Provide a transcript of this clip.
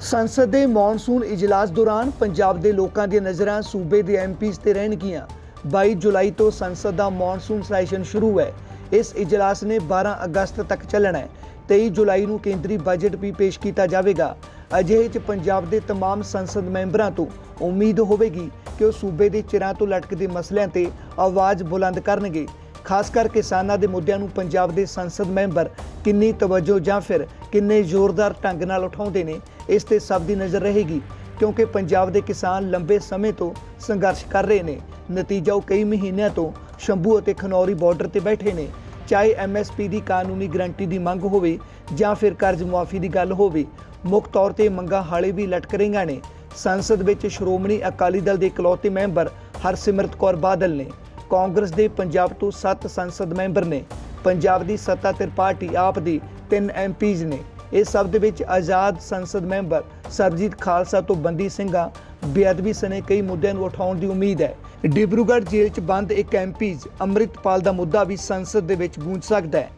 ਸੰਸਦ ਦੇ ਮੌਨਸੂਨ ਇਜਲਾਸ ਦੌਰਾਨ ਪੰਜਾਬ ਦੇ ਲੋਕਾਂ ਦੀਆਂ ਨਜ਼ਰਾਂ ਸੂਬੇ ਦੇ ਐਮਪੀਜ਼ ਤੇ ਰਹਿਣਗੀਆਂ 22 ਜੁਲਾਈ ਤੋਂ ਸੰਸਦ ਦਾ ਮੌਨਸੂਨ ਸੈਸ਼ਨ ਸ਼ੁਰੂ ਹੈ ਇਸ ਇਜਲਾਸ ਨੇ 12 ਅਗਸਤ ਤੱਕ ਚੱਲਣਾ ਹੈ 23 ਜੁਲਾਈ ਨੂੰ ਕੇਂਦਰੀ ਬਜਟ ਵੀ ਪੇਸ਼ ਕੀਤਾ ਜਾਵੇਗਾ ਅਜਿਹੇ 'ਚ ਪੰਜਾਬ ਦੇ तमाम ਸੰਸਦ ਮੈਂਬਰਾਂ ਤੋਂ ਉਮੀਦ ਹੋਵੇਗੀ ਕਿ ਉਹ ਸੂਬੇ ਦੇ ਚਿਰਾਂ ਤੋਂ ਲਟਕਦੇ ਮਸਲਿਆਂ ਤੇ ਆਵਾਜ਼ ਬੁਲੰਦ ਕਰਨਗੇ ਖਾਸ ਕਰ ਕਿਸਾਨਾਂ ਦੇ ਮੁੱਦਿਆਂ ਨੂੰ ਪੰਜਾਬ ਦੇ ਸੰਸਦ ਮੈਂਬਰ ਕਿੰਨੀ ਤਵੱਜੋ ਜਾਂ ਫਿਰ ਕਿੰਨੇ ਜ਼ੋਰਦਾਰ ਢੰਗ ਨਾਲ ਉਠਾਉਂਦੇ ਨੇ, ਇਸ ਤੇ ਸਭ ਦੀ ਨਜ਼ਰ ਰਹੇਗੀ, ਕਿਉਂਕਿ ਪੰਜਾਬ ਦੇ ਕਿਸਾਨ ਲੰਬੇ ਸਮੇਂ ਤੋਂ ਸੰਘਰਸ਼ ਕਰ ਰਹੇ ਨੇ। ਨਤੀਜਾ ਉਹ ਕਈ ਮਹੀਨਿਆਂ ਤੋਂ ਸ਼ੰਭੂ ਅਤੇ ਖਨੌਰੀ ਬਾਰਡਰ ਤੇ ਬੈਠੇ ਨੇ। ਚਾਹੇ ਐਮਐਸਪੀ ਦੀ ਕਾਨੂੰਨੀ ਗਰੰਟੀ ਦੀ ਮੰਗ ਹੋਵੇ ਜਾਂ ਫਿਰ ਕਰਜ਼ ਮੁਆਫੀ ਦੀ ਗੱਲ ਹੋਵੇ, ਮੁੱਖ ਤੌਰ ਤੇ ਮੰਗਾਂ ਹਾਲੇ ਵੀ ਲਟਕ ਰਹੀਆਂ ਨੇ। ਸੰਸਦ ਵਿੱਚ ਸ਼੍ਰੋਮਣੀ ਅਕਾਲੀ ਦਲ ਦੇ ਇਕਲੌਤੇ ਮੈਂਬਰ ਹਰਸਿਮਰਤ ਕੌਰ ਬਾਦਲ ਨੇ। ਕਾਂਗਰਸ ਦੇ ਪੰਜਾਬ ਤੋਂ 7 ਸੰਸਦ ਮੈਂਬਰ ਨੇ। ਪੰਜਾਬ ਦੀ ਸੱਤਾ ਤੇ ਪਾਰਟੀ ਆਪ ਦੀ 3 ਐਮਪੀਜ਼ ਨੇ। ਇਸ ਸਭ ਦੇ ਵਿੱਚ ਆਜ਼ਾਦ ਸੰਸਦ ਮੈਂਬਰ ਸਰਜੀਤ ਖਾਲਸਾ ਤੋਂ ਬੰਦੀ ਸਿੰਘਾਂ, ਬੇਅਦਬੀ ਸਣੇ ਕਈ ਮੁੱਦਿਆਂ ਨੂੰ ਉਠਾਉਣ ਦੀ ਉਮੀਦ ਹੈ। ਡਿਬਰੂਗੜ੍ਹ ਜੇਲ੍ਹ 'ਚ ਬੰਦ ਇੱਕ ਐਮਪੀਜ਼ ਅੰਮ੍ਰਿਤਪਾਲ ਦਾ ਮੁੱਦਾ ਵੀ ਸੰਸਦ ਦੇ ਵਿੱਚ ਗੂੰਜ ਸਕਦਾ ਹੈ।